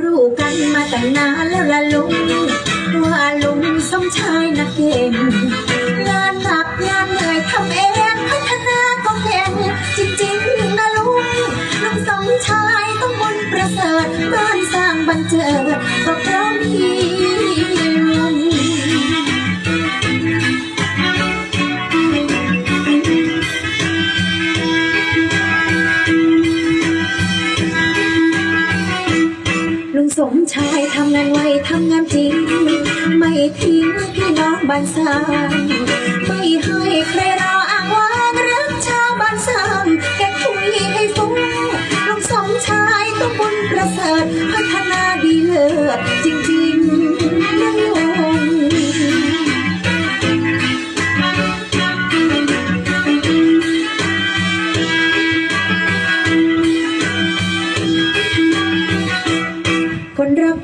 รู้กันมาตั้งนานแล้วละลุง ว่าลุงสมชายนักเก่งงานหนักงานเหนื่อยทำเองพัฒนาก็เก่งจริงๆนะลุงลุงสมชายต้องบุญประเสริฐบ้านสร้างบันเจิด สมชายทำงานไวทำงานจริง ไม่ทิ้งพี่น้องบ้านสร้างไม่ให้ใครรออ้างว่างรักชาวบ้านสร้าง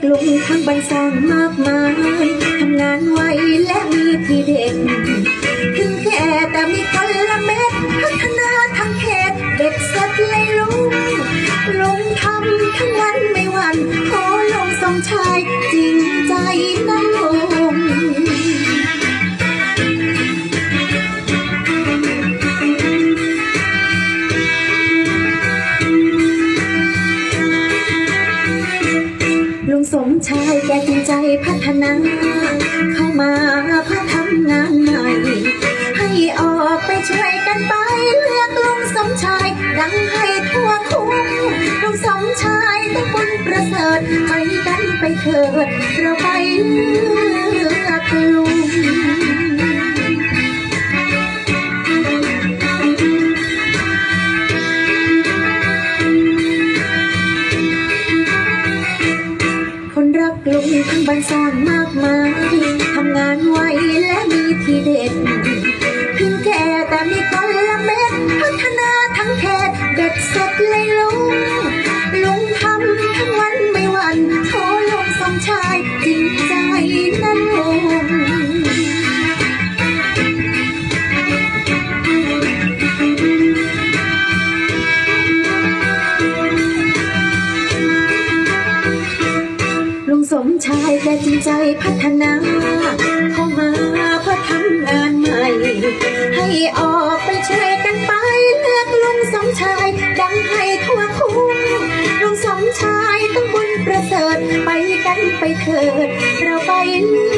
กลุงทั้งบรรสร้างมากมาย ทำงานไวและมีทีเด็ดถึงแค่แต่มีคน ลุงสมชายแกจริงใจพัฒนา เข้ามาเพื่อทำงานใหม่ให้ออกไปช่วยกันไป เลือกลุงสมชาย ดังให้ทั่วคุ้มลุงสมชายต้องบุญประเสริฐไปกันไปเถิดเราไป บ้านสร้างมากมายทำงานไวและมี ชายแกจริงใจพัฒนา เข้ามาเพื่อทำงานใหม่ ให้ออกไปช่วยกันไป เลือกลุงสมชาย ดังให้ทั่วคุ้มลุงสมชายต้องบุญประเสริฐไปกันไปเถิด เราไปเลื